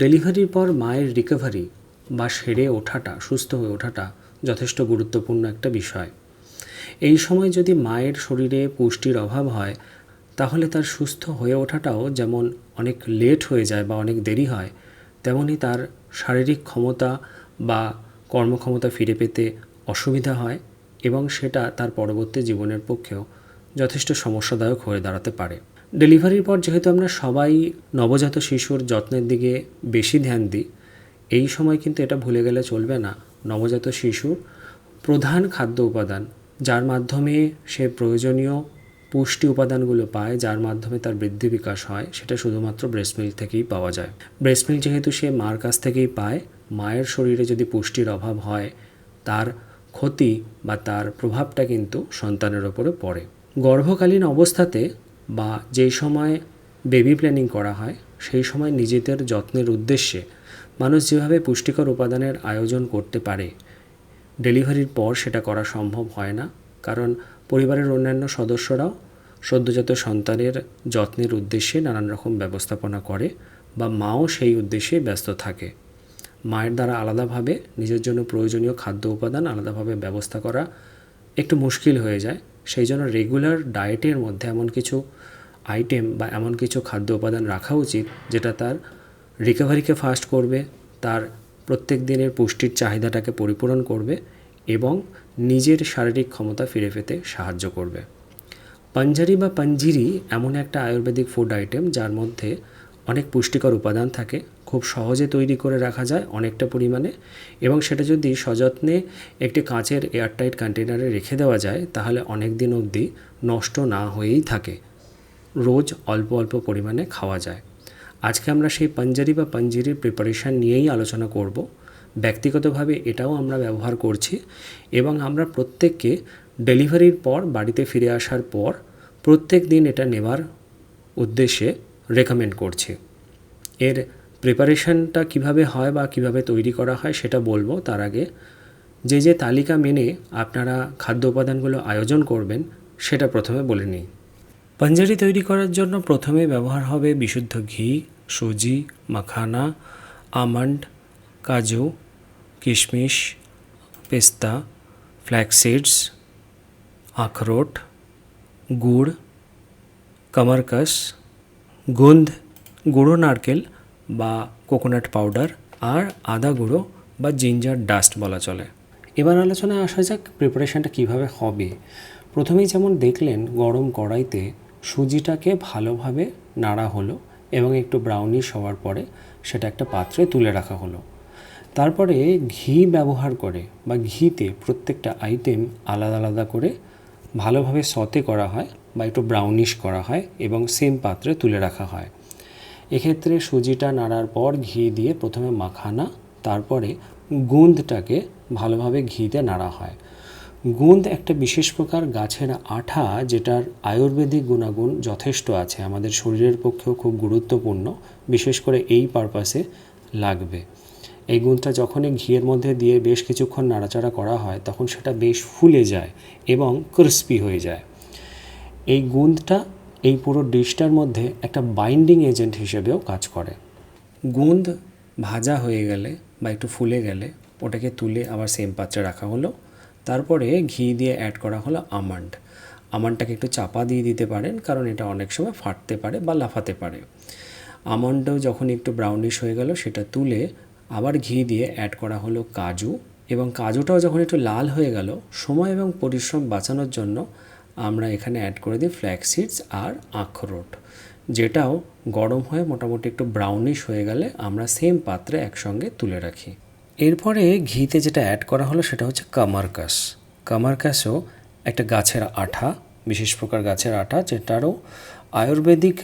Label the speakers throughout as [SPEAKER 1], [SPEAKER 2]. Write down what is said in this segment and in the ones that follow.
[SPEAKER 1] ডেলিভারির পর মায়ের রিকভারি বা সেরে ওঠাটা, সুস্থ হয়ে ওঠাটা যথেষ্ট গুরুত্বপূর্ণ একটা বিষয়। এই সময় যদি মায়ের শরীরে পুষ্টির অভাব হয়, তাহলে তার সুস্থ হয়ে ওঠাটাও যেমন অনেক লেট হয়ে যায় বা অনেক দেরি হয় তেমনই তার শারীরিক ক্ষমতা বা কর্মক্ষমতা ফিরে পেতে অসুবিধা হয় এবং সেটা তার পরবর্তী জীবনের পক্ষেও যথেষ্ট সমস্যাদায়ক হয়ে দাঁড়াতে পারে। ডেলিভারির পর যেহেতু আমরা সবাই নবজাত শিশুর যত্নের দিকে বেশি ধ্যান দিই, এই সময় কিন্তু এটা ভুলে গেলে চলবে না। নবজাত শিশুর প্রধান খাদ্য উপাদান, যার মাধ্যমে সে প্রয়োজনীয় পুষ্টি উপাদানগুলো পায়, যার মাধ্যমে তার বৃদ্ধি বিকাশ হয়, সেটা শুধুমাত্র ব্রেস্ট মিল্ক থেকেই পাওয়া যায়। ব্রেস্ট মিল্ক যেহেতু সে মার কাছ থেকেই পায়, মায়ের শরীরে যদি পুষ্টির অভাব হয়, তার ক্ষতি বা তার প্রভাবটা কিন্তু সন্তানের ওপরে পড়ে। গর্ভকালীন অবস্থাতে বা যেই সময় বেবি প্ল্যানিং করা হয়, সেই সময় নিজেদের যত্নের উদ্দেশ্যে মানুষ যেভাবে পুষ্টিকর উপাদানের আয়োজন করতে পারে ডেলিভারির পর সেটা করা সম্ভব হয় না। কারণ পরিবারের অন্যান্য সদস্যরাও সদ্যজাত সন্তানের যত্নের উদ্দেশ্যে নানান রকম ব্যবস্থাপনা করে বা মাও সেই উদ্দেশ্যে ব্যস্ত থাকে। মায়ের দ্বারা আলাদাভাবে নিজের জন্য প্রয়োজনীয় খাদ্য উপাদান আলাদাভাবে ব্যবস্থা করা একটু মুশকিল হয়ে যায়। সেই জন্য রেগুলার ডায়েটের মধ্যে এমন কিছু আইটেম বা এমন কিছু খাদ্য উপাদান রাখা উচিত, যেটা তার রিকভারিকে ফাস্ট করবে, তার প্রত্যেক দিনের পুষ্টির চাহিদাটাকে পরিপূরণ করবে এবং নিজের শারীরিক ক্ষমতা ফিরে পেতে সাহায্য করবে। পাঞ্জারি বা পাঞ্জিরি এমন একটা আয়ুর্বেদিক ফুড আইটেম যার মধ্যে অনেক পুষ্টিকর উপাদান থাকে, খুব সহজে তৈরি করে রাখা যায় অনেকটা পরিমাণে এবং সেটা যদি সযত্নে একটি কাঁচের এয়ারটাইট কন্টেনারে রেখে দেওয়া যায়, তাহলে অনেক দিন অবধি নষ্ট না হয়েই থাকে। রোজ অল্প অল্প পরিমাণে খাওয়া যায়। আজকে আমরা সেই পাঞ্জারি বা পাঞ্জিরির প্রিপারেশান নিয়েই আলোচনা করব। ব্যক্তিগতভাবে এটাও আমরা ব্যবহার করছি এবং আমরা প্রত্যেককে ডেলিভারির পর বাড়িতে ফিরে আসার পর প্রত্যেক দিন এটা নেবার উদ্দেশ্যে রেকমেন্ড করছি। এর প্রিপারেশনটা কীভাবে হয় বা কীভাবে তৈরি করা হয় সেটা বলব। তার আগে যে যে তালিকা মেনে আপনারা খাদ্য উপাদানগুলো আয়োজন করবেন, সেটা প্রথমে বলে নিই। পাঞ্জারি তৈরি করার জন্য প্রথমে ব্যবহার হবে বিশুদ্ধ ঘি, সুজি, মাখানা, আমন্ড, কাজু, কিশমিশ, পেস্তা ফ্ল্যাক্সিডস আখরোট, গুড়, কামারকাস গোন্ধ গুঁড়ো নারকেল বা কোকোনাট পাউডার আর আদা গুঁড়ো বা জিঞ্জার ডাস্ট বলা চলে। এবার আলোচনায় আসা যাক প্রিপারেশানটা কীভাবে হবে। প্রথমেই যেমন দেখলেন, গরম কড়াইতে সুজিটাকে ভালোভাবে নাড়া হলো এবং একটু ব্রাউনিশ হওয়ার পরে সেটা একটা পাত্রে তুলে রাখা হলো। তারপরে ঘি ব্যবহার করে বা ঘিতে প্রত্যেকটা আইটেম আলাদা আলাদা করে ভালোভাবে সতে করা হয়। বা একটু ব্রাউনিশ করা হয় এবং সেম পাত্রে তুলে রাখা হয়। এক্ষেত্রে সুজিটা নাড়ার পর ঘি দিয়ে প্রথমে মাখানা, তারপরে গুন্দটাকে ভালোভাবে ঘিতে নাড়া হয়। গুন্দ একটা বিশেষ প্রকার গাছের আঠা যেটার আয়ুর্বেদিক গুণাগুণ যথেষ্ট আছে, আমাদের শরীরের পক্ষেও খুব গুরুত্বপূর্ণ, বিশেষ করে এই পারপাসে লাগবে। এই গুণটা যখনই ঘিয়ের মধ্যে দিয়ে বেশ কিছুক্ষণ নাড়াচাড়া করা হয়, তখন সেটা বেশ ফুলে যায় এবং ক্রিস্পি হয়ে যায়। এই গুন্দটা এই পুরো ডিশটার মধ্যে একটা বাইন্ডিং এজেন্ট হিসেবেও কাজ করে। গুন্দ ভাজা হয়ে গেলে বা একটু ফুলে গেলে ওটাকে তুলে আবার সেম পাত্রে রাখা হলো। তারপরে ঘি দিয়ে অ্যাড করা হলো আমন্ড। আমন্ডটাকে একটু চাপা দিয়ে দিতে পারেন, কারণ এটা অনেক সময় ফাটতে পারে বা লাফাতে পারে। আমন্ডও যখন একটু ব্রাউনিশ হয়ে গেল, সেটা তুলে আবার ঘি দিয়ে অ্যাড করা হলো কাজু। এবং কাজুটাও যখন একটু লাল হয়ে গেল, সময় এবং পরিশ্রম বাঁচানোর জন্য আমরা এখানে অ্যাড করে দিই ফ্ল্যাক্সিডস আর আখরোট। যেটাও গরম হয়ে মোটামুটি একটু ব্রাউনিশ হয়ে গেলে আমরা সেম পাত্রে একসঙ্গে তুলে রাখি। এরপরে ঘিতে যেটা অ্যাড করা হলো সেটা হচ্ছে কামারকাস। কামারকাসও একটা গাছের আঠা, বিশেষ প্রকার গাছের আঠা, যেটারও আয়ুর্বেদিক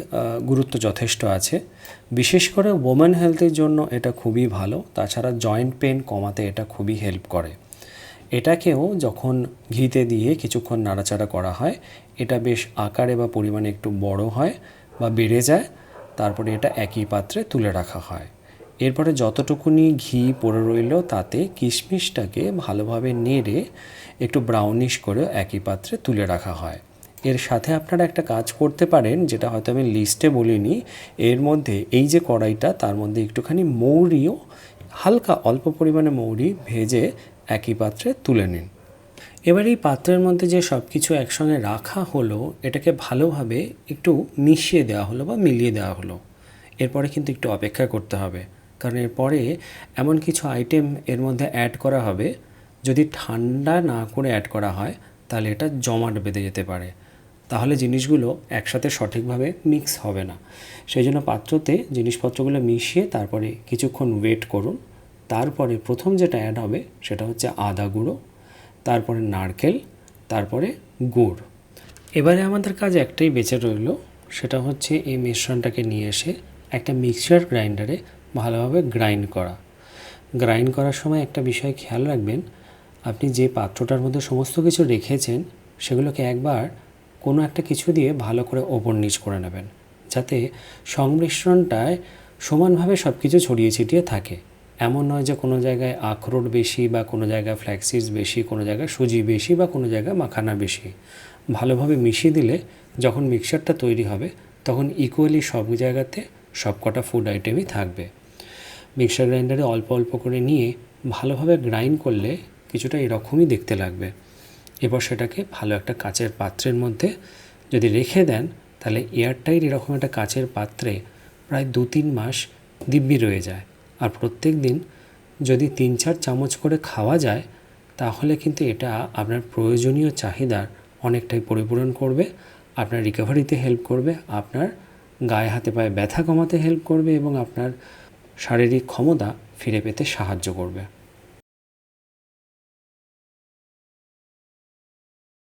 [SPEAKER 1] গুরুত্ব যথেষ্ট আছে। বিশেষ করে ওমেন হেলথের জন্য এটা খুবই ভালো। তাছাড়া জয়েন্ট পেন কমাতে এটা খুবই হেল্প করে। এটাকেও যখন ঘিতে দিয়ে কিছুক্ষণ নাড়াচাড়া করা হয়, এটা বেশ আকারে বা পরিমাণে একটু বড় হয় বা বেড়ে যায়, তারপরে এটা একই পাত্রে তুলে রাখা হয়। এরপরে যতটুকুনি ঘি পড়ে রইল, তাতে কিশমিশটাকে ভালোভাবে নেড়ে একটু ব্রাউনিশ করে একই পাত্রে তুলে রাখা হয়। এর সাথে আপনারা একটা কাজ করতে পারেন, যেটা হয়তো আমি লিস্টে বলিনি, এর মধ্যে এই যে কড়াইটা, তার মধ্যে একটুখানি মৌরিও, হালকা অল্প পরিমাণে মৌরি ভেজে একই পাত্রে তুলে নিন। এবার এই পাত্রের মধ্যে যে সব কিছু একসঙ্গে রাখা হলো, এটাকে ভালোভাবে একটু মিশিয়ে দেওয়া হলো বা মিলিয়ে দেওয়া হলো। এরপরে কিন্তু একটু অপেক্ষা করতে হবে। কারণ এরপরে এমন কিছু আইটেম এর মধ্যে অ্যাড করা হবে। যদি ঠান্ডা না করে অ্যাড করা হয়, তাহলে এটা জমাট বেঁধে যেতে পারে। তাহলে জিনিসগুলো একসাথে সঠিকভাবে মিক্স হবে না। সেই জন্য পাত্রতে জিনিসপত্রগুলো মিশিয়ে তারপরে কিছুক্ষণ ওয়েট করুন। তারপরে প্রথম যেটা অ্যাড হবে সেটা হচ্ছে আদা গুঁড়ো, তারপরে নারকেল, তারপরে গুড়। এবারে আমাদের কাজ একটাই বেঁচে রইল, সেটা হচ্ছে এই মিশ্রণটাকে নিয়ে এসে একটা মিক্সচার গ্রাইন্ডারে ভালোভাবে গ্রাইন্ড করা। গ্রাইন্ড করার সময় একটা বিষয় খেয়াল রাখবেন, আপনি যে পাত্রটার মধ্যে সমস্ত কিছু রেখেছেন, সেগুলোকে একবার কোনো একটা কিছু দিয়ে ভালো করে ওপর নিচ করে নেবেন, যাতে সংমিশ্রণটায় সমানভাবে সব কিছু ছড়িয়ে ছিটিয়ে থাকে। এমন নয় যে কোনো জায়গায় আখরোট বেশি বা কোনো জায়গায় ফ্ল্যাক্সিস বেশি, কোনো জায়গায় সুজি বেশি বা কোনো জায়গায় মাখানা বেশি। ভালোভাবে মিশিয়ে দিলে যখন মিক্সারটা তৈরি হবে, তখন ইকুয়ালি সব জায়গাতে সব কটা ফুড আইটেমই থাকবে মিক্সার গ্রাইন্ডারে অল্প অল্প করে নিয়ে ভালোভাবে গ্রাইন্ড করলে কিছুটা এরকমই দেখতে লাগবে। এরপর সেটাকে ভালো একটা কাচের পাত্রের মধ্যে যদি রেখে দেন, তাহলে এয়ারটাইট এরকম একটা কাচের পাত্রে প্রায় দু তিন মাস দিব্যি রয়ে যায়। আর প্রত্যেক দিন যদি তিন চার চামচ করে খাওয়া যায়, তাহলে কিন্তু এটা আপনার প্রয়োজনীয় চাহিদার অনেকটাই পরিপূরণ করবে, আপনার রিকভারিতে হেল্প করবে, আপনার গায়ে হাতে পায়ে ব্যথা কমাতে হেল্প করবে এবং আপনার শারীরিক ক্ষমতা ফিরে পেতে সাহায্য করবে।